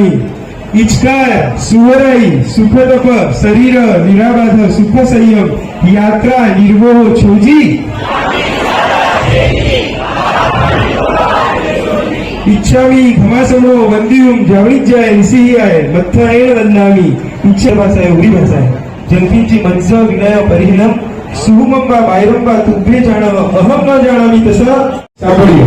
ઈચ્છાની. ઇચકાર સુવરાઈ સુખદપ શરીર, નિરાબાધ, સુખ સંયમ, યાત્રા નિર્મોહ છોજી. ઈચ્છામી ઘમાસમો વંદિયુમ જાવણિજ્યાય ઋષિહિયાય મથાયેણ વંદામી. ઈચ્છા ભાષાએ ઉડી ભાષાએ જલ્પિંચી મનસ વિનય પરિહિનમ સુહુમંબા બાયરંબા તુભ્ય જાણવ, અહમ ન જાણામી તસા સાંભળીએ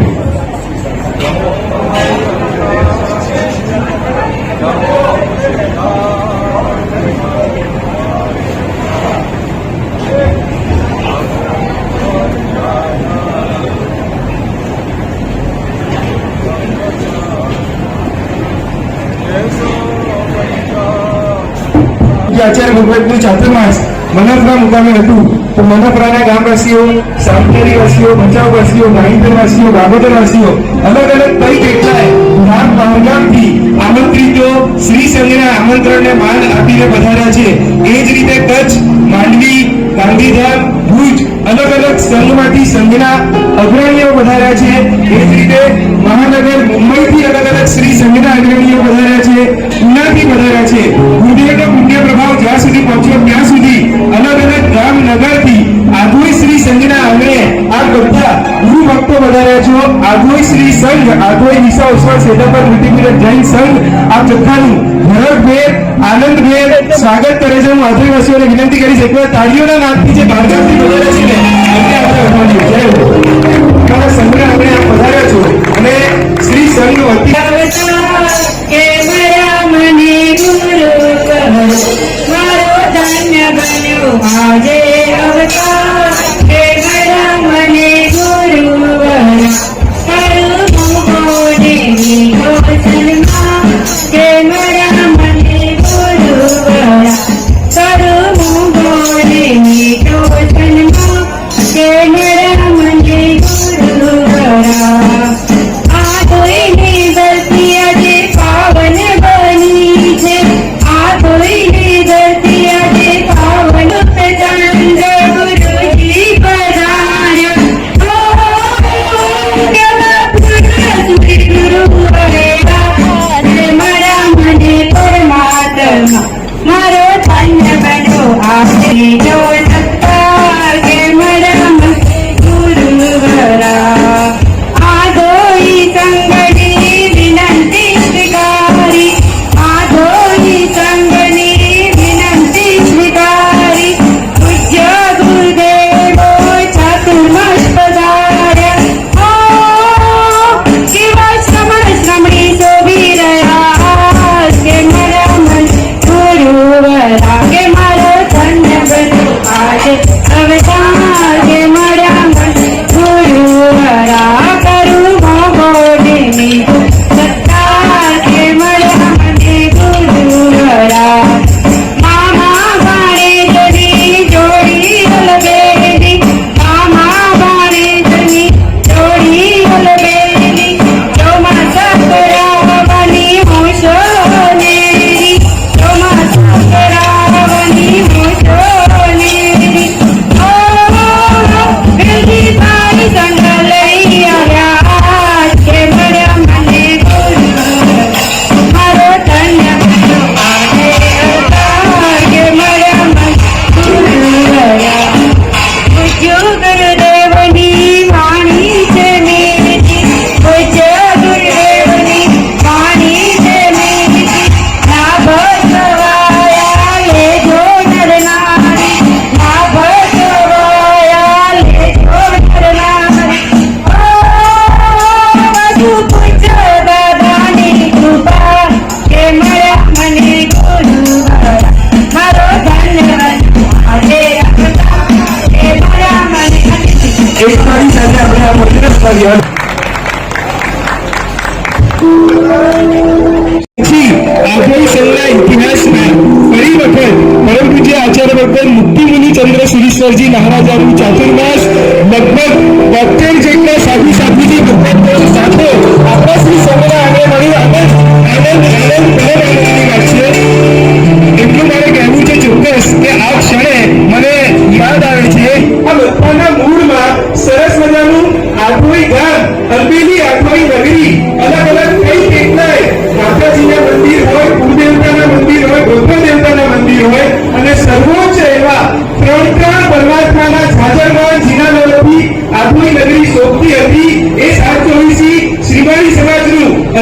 પૂજ્ય આચાર્ય ભગવતનું ચાતુર્માસ મનફરા મુકામે હતું. તો મનફરાના ગામવાસીઓ સામતેરીવાસીઓ ભચાઉવાસીઓ ભાઈંદરવાસીઓ બાબોદરવાસીઓ અલગ અલગ કઈ કેટલાય ધામ બહારગામથી આમંત્રિતો શ્રી સંઘના આમંત્રણને માન આપીને પધાર્યા છે. એ જ રીતે કચ્છ, માંડવી, ગાંધીધામ, ભુજ અલગ અલગ સંઘમાંથી સંઘના અગ્રણીઓ વધાર્યા છે. એ જ રીતે મહાનગર મુંબઈથી અલગ અલગ શ્રી સંઘના અગ્રણીઓ વધાર્યા છે. પુનાથી વધાર્યા છે. ગુંડિયાનો પુણ્ય પ્રભાવ જ્યાં સુધી પહોંચ્યો, ત્યાં સુધી અલગ અલગ ગામ નગરથી આધોઈ શ્રી સંઘના આંગણે આ બધા ગુરુ ભક્તો વધાર્યા છો. આધોઈ શ્રી સંઘ આધોઈ દિશા ઉસ્માન સેટાપર મલ્ટીમીડિયા જૈન સંઘ, આ જથ્થાનું ભરતભેર આનંદભેર સ્વાગત કરે છે. હું આદિવાસીઓને વિનંતી કરીશ, એકવાર તાળીઓના નાદથી જે ભાગવતી વધારે છે આજે આ મંદિર સ્થાપ્યા પછી આધોઈ સંઘના ઇતિહાસમાં ફરી વખત પરમ પૂજ્ય આચાર્ય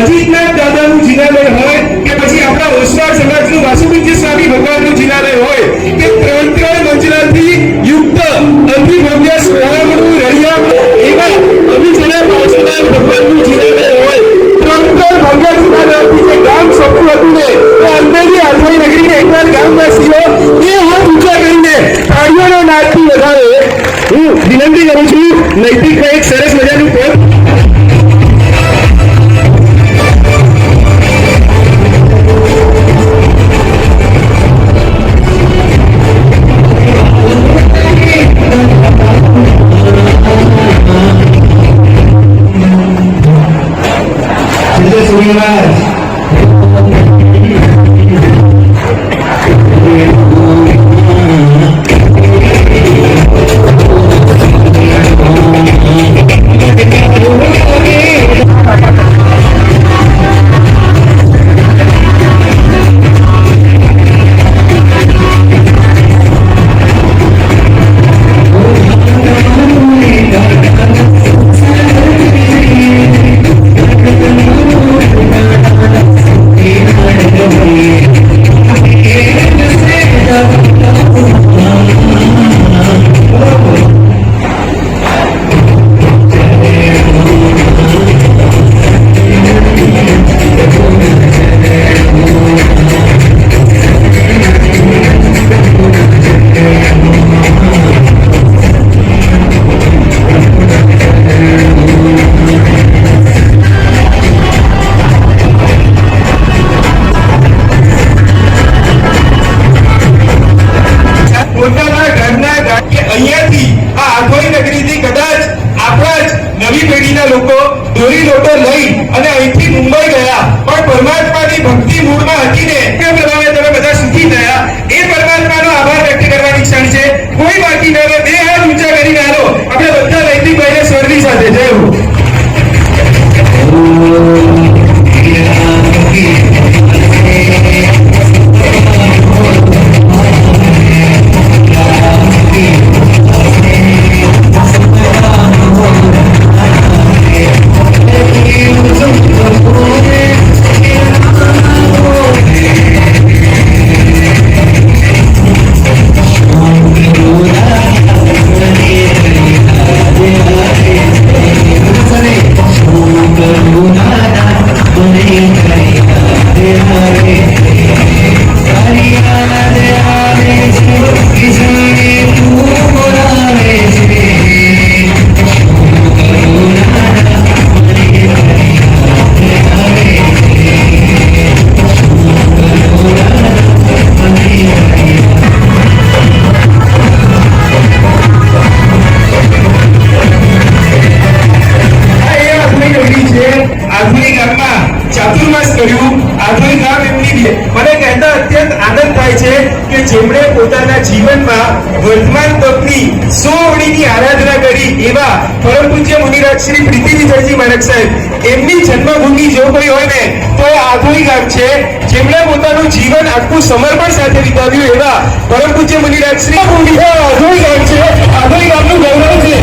અજીતનાથ દાદાનું જિનાલય હોય કે પછી આપણા ઓસવાર સમાજનું વાસુપીજી સ્વામી ભગવાનનું જિનાલય હોય કે ત્રણ ત્રણ મંજિલાથી યુક્ત અભિભવ્ય સ્વરામનું રળિયા એવા અભિજના પાર્શ્વનાથ ભગવાનનું જિનાલય હોય. ત્રણ ત્રણ ભવ્ય જિનાલયથી જે ગામ હતું તો અંદરની આઠવાઈ નગરીને એકવાર ગામવાસીઓ, એ હાથ ઊંચા કરીને તાળીઓના નાદથી વધારે હું વિનંતી કરું છું નૈતિક આખું સમર્પણ સાથે વિતાવ્યું એવા પરમ પૂજ્ય મુનિરાજ શ્રી આધુનિક છે. આધુનિક આપનું ગૌરવ છે.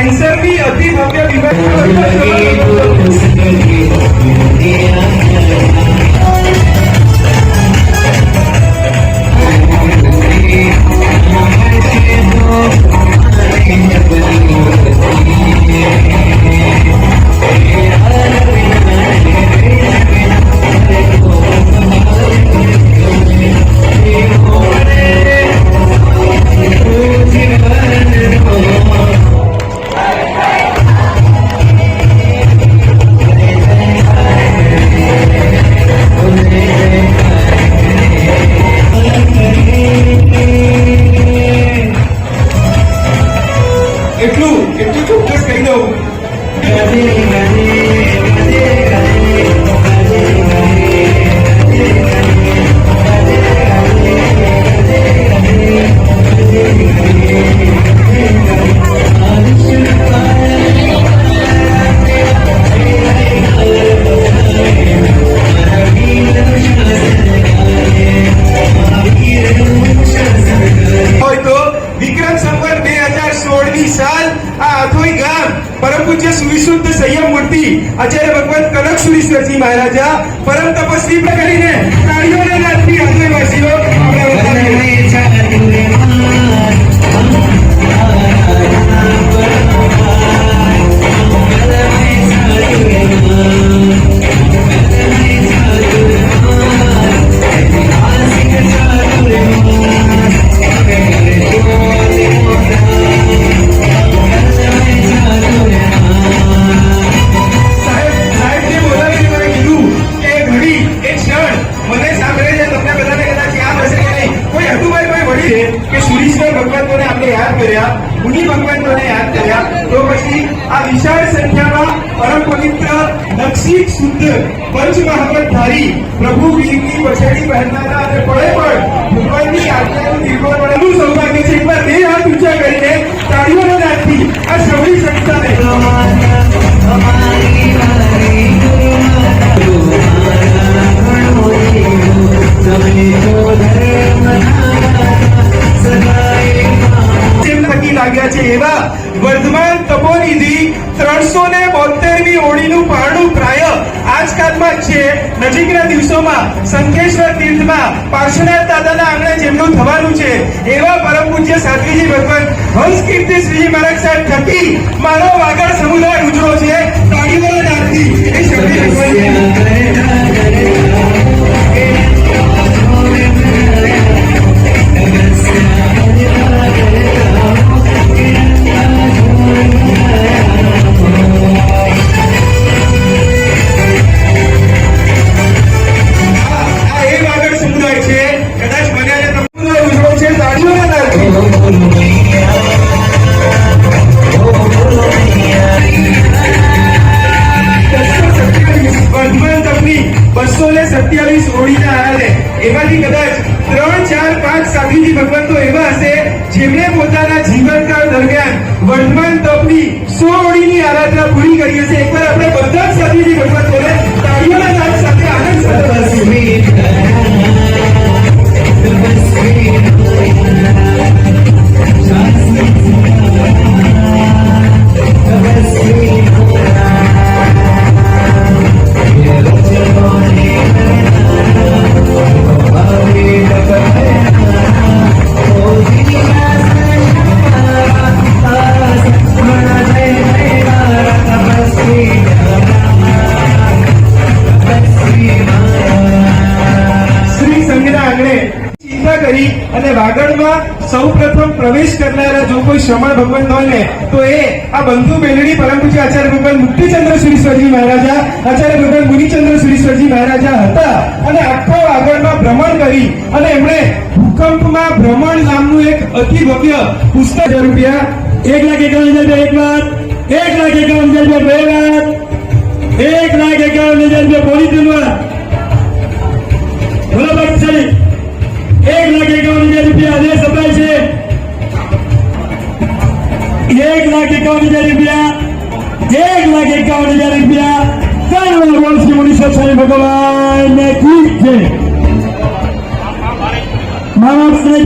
Ahí se a ti, mami, a Parshvanath દાદાના આંગણે જેમનું થવાનું છે, એવા પરમ પૂજ્ય સાધ્વીજી ભગવાન હંસ કીર્તિ શ્રીજી મહારાજ સાહેબ થકી મારો વાગડ સમુદાય ઉજળો છે. તાળીઓના નાદથી એ શક્તિ ભગવાનની એમાંથી કદાચ ત્રણ, ચાર, પાંચ સાધુજી ભગવંતો એવા હશે જેમણે પોતાના જીવનકાળ દરમિયાન વર્તમાન તપની સો ઓળીની આરાધના પૂરી કરી હશે. એકવાર આપણે બધા જ સાધુજી ભગવંતોને તાળીઓના સાથે આનંદ સાથે કરી અને વાગડમાં સૌ પ્રથમ પ્રવેશ કરનારા જો કોઈ શ્રમણ ભગવંત હોય ને, તો એ આ બંધુ બેલડી પરમ આચાર્ય ભગવાન મુક્તિચંદ્ર સુરીશ્વરજી મહારાજા, આચાર્ય ભગવાન મુનિચંદ્ર સુરીશ્વરજી મહારાજા હતા. અને આખો વાગડમાં ભ્રમણ કરી અને એમણે ભૂકંપમાં ભ્રમણ નામનું એક અતિ ભવ્ય પુસ્તક રૂપિયા. એક લાખ એકાવન હજાર એક વાત. એક લાખ એકાવન હજાર બે વાત. એક લાખ એકાવન હજાર પોલીસ બોલો ભાઈ એક લાખ એકાવન હજાર રૂપિયા આદેશ અપાય છે. એક લાખ એકાવન હજાર રૂપિયા, એક લાખ એકાવન હજાર રૂપિયા. ત્રણ વાર શ્રી મુનીશ્વર સ્વામી ભગવાન ને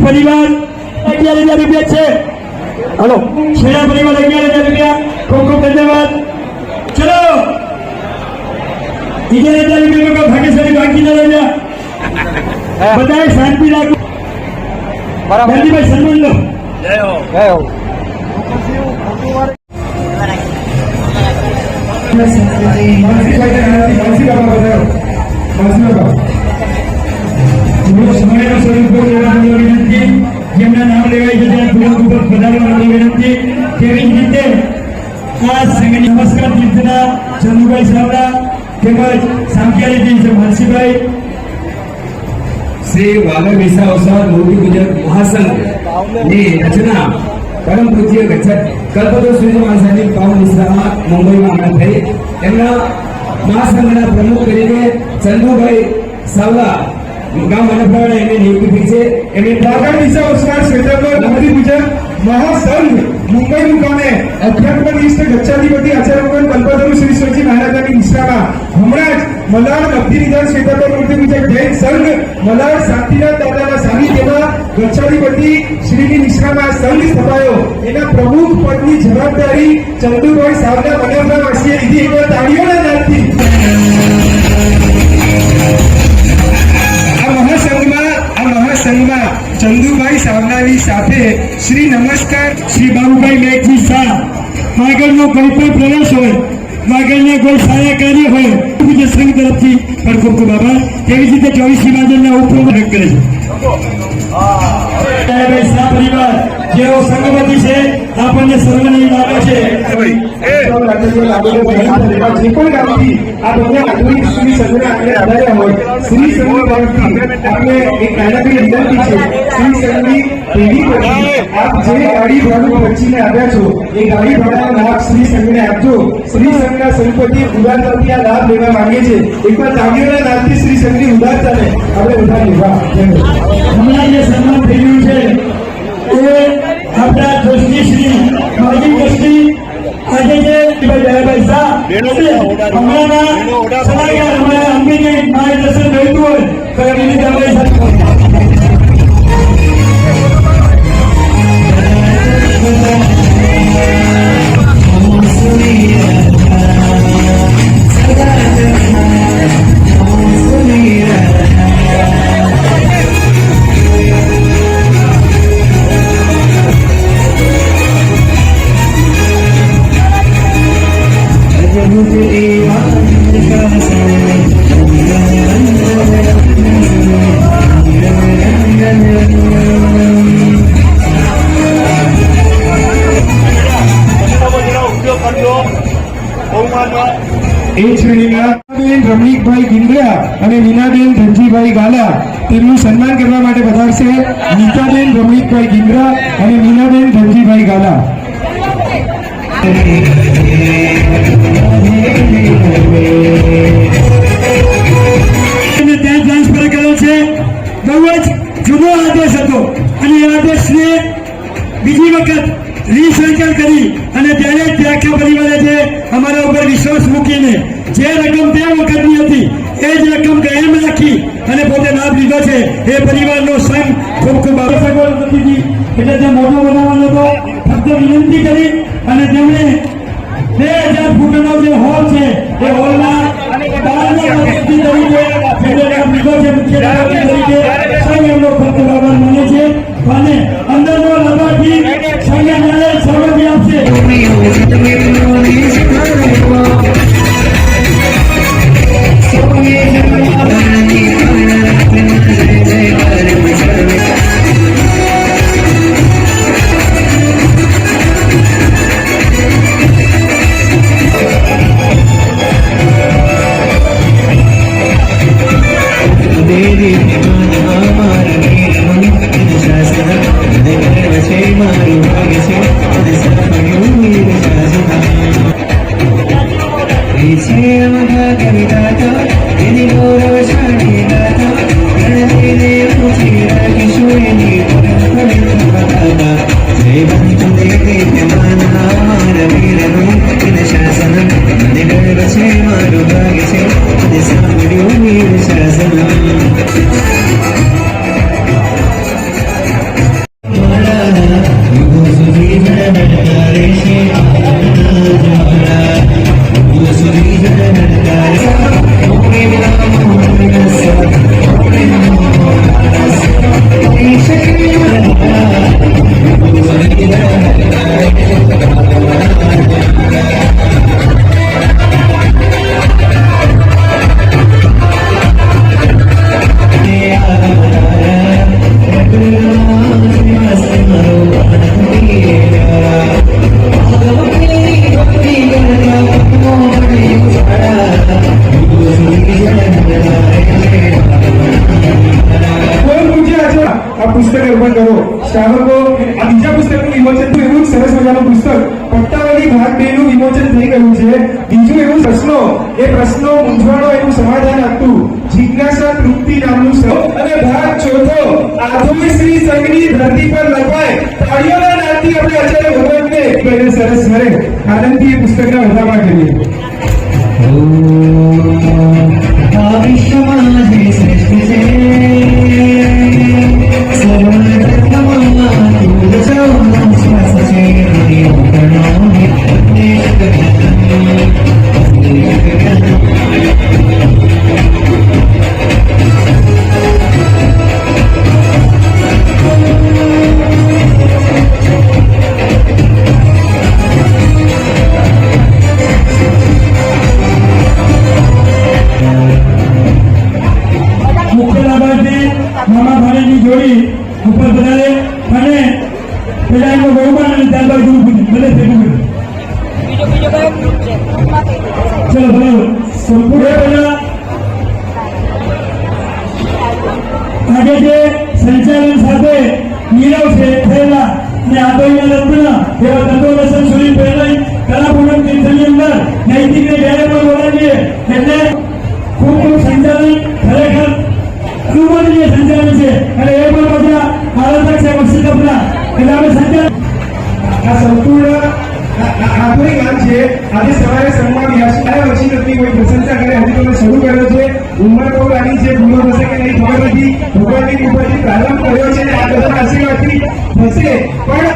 પરિવાર અગિયાર હજાર રૂપિયા છે. હલો છેડા પરિવાર અગિયાર હજાર રૂપિયા. ખૂબ ખૂબ ધન્યવાદ. હજાર રૂપિયા ભાગ્યશાળી બાકી ના રહ્યા. બધાએ શાંતિ રાખો. ગાંધીભાઈ સન્માન લો. જય હો. લેવાની વિનંતી જેમના નામ લેવાય છે ત્યાં થોડુંક ઉપર પધારવાની વિનંતી તેવી જ રીતે આ સંઘની નમસ્કાર તીર્થના ચંદુભાઈ સાવડા તેમજ સામખિયારી છે માનસીભાઈ. શ્રી વાગડ વિસા અવસર મોટી ગુજરાત મહાસંઘની રચના પરમ પૂજ્ય ગચ્છત કલ્પતો શ્રી મહાસાની પાવન વિસ્તારમાં મુંબઈમાં હમણાં થઈ. એમના મહાસંઘના પ્રમુખ તરીકે ચંદુભાઈ સાવલા ગામ વનપ્રાણ એમની નિયુક્તિ થઈ છે. એમણે વાગડ દિશા ઉસ્માન ક્ષેત્ર પર મોદી ગુજરાત મહાસંઘ મુંબઈ મુકામે અધ્યાત્મનિષ્ઠ ગચ્છાધિપતિ આચાર્ય કલ્પતરુ શ્રી સ્વરજી મહારાજાની નિષ્ઠામાં હમણાં જ મલાડ મધ્ય વિધાનક્ષેત્રના પ્રવૃત્તિ જૈન સંઘ, મલાડ શાંતિનાથ દાદાના સાનિધ્યમાં ગચ્છાધિપતિ શ્રીની નિશ્રામાં સંઘ સ્થપાયો. એના પ્રમુખ પદની જવાબદારી ચંદુભાઈ સાવના મનોહરા વાસીએ લીધી. એકવાર તાળીઓના દાનથી ચંદુભાઈ સાવનાની સાથે શ્રી નમસ્કાર, શ્રી બાબુભાઈ મેઘજી શાહ. આગળનો કોઈ પણ પ્રયાસ હોય આગળના કોઈ સારા કાર્ય હોય પૂજ્ય સંઘ તરફથી પણ ખૂબ ખૂબ આભાર. તેવી રીતે ચોવીસી બાદલના ઉપક્રમ વ્યક્ત કરે છે. જેઓ સંઘપતિ છે, આપણને સર્વને લાગે છે. શ્રી સંઘની તરફથી આપણે એક નાનકડી વિનંતી છે શ્રી સંઘની પેઢી પછી આપ જે ગાડી ભાડું ખર્ચીને આવ્યા છો એ ગાડી ભાડાનો લાભ શ્રી સંઘને આપજો શ્રી સંઘના સંપત્તિ ઉદારતાથી આ લાભ લેવા માંગે છે એકવાર તાગીઓના નામથી શ્રી સંઘની ઉદારતાને આપણે બધા લેવા હમણાં જે સન્માન થઈ છે એ આપણા ટ્રસ્ટી શ્રી માજી ટ્રસ્ટી આજે જે દયાભાઈ શાહ હમણાંના સલાહકાર એ શ્રેણીમાં રમણીકભાઈ ગિંગડા અને નીનાબેન ધનજીભાઈ ગાલા. તેમનું સન્માન કરવા માટે પધારશે નીતાબેન, રમણીકભાઈ ગિંગડા અને નીનાબેન ધનજીભાઈ ગાલા. બહુ જ જુદો આદેશ હતો. અને એ આદેશને બીજી વખત રીસંકલ કરી અને ત્યારે જ આખા પરિવારે છે અમારા ઉપર વિશ્વાસ મૂકીને જે રકમ તે વખતની હતી, એ જ રકમ કાયમ રાખી અને પોતે લાભ લીધો છે. એ પરિવારનો સંઘ ખૂબ ખૂબ નથી એટલે જે મોટો બનાવવાનો હતો, ફક્ત વિનંતી કરી અને તેમણે બે હજાર ફૂટનો જે હોલ છે, એ હોલમાં મુખ્ય તરીકે I don't know why I'm going to be able this. શ્રાવકો, આ બીજા પુસ્તકનું વિમોચન તો એવું સરસ મજાનું પુસ્તક. પટ્ટાવાળી ભાગ બે નું વિમોચન થઈ ગયું છે. બીજું એવું પ્રશ્નો, એ પ્રશ્નો મૂંઝવણો એનું સમાધાન આપતું. જિજ્ઞાસા તૃપ્તિ નામનું સૌ અને ભાગ ચોથો, આધુનિક શ્રી સંઘની ધરતી પર લખાય તાળીઓના નાદથી આપણે આચાર્ય ભગવાનને પહેલે સરસ સ્વરે આનંદથી એ પુસ્તકના વધામા કરીએ. વિશ્વમાં જે શ્રેષ્ઠ છે સર્વ ધર્મમાં તું જ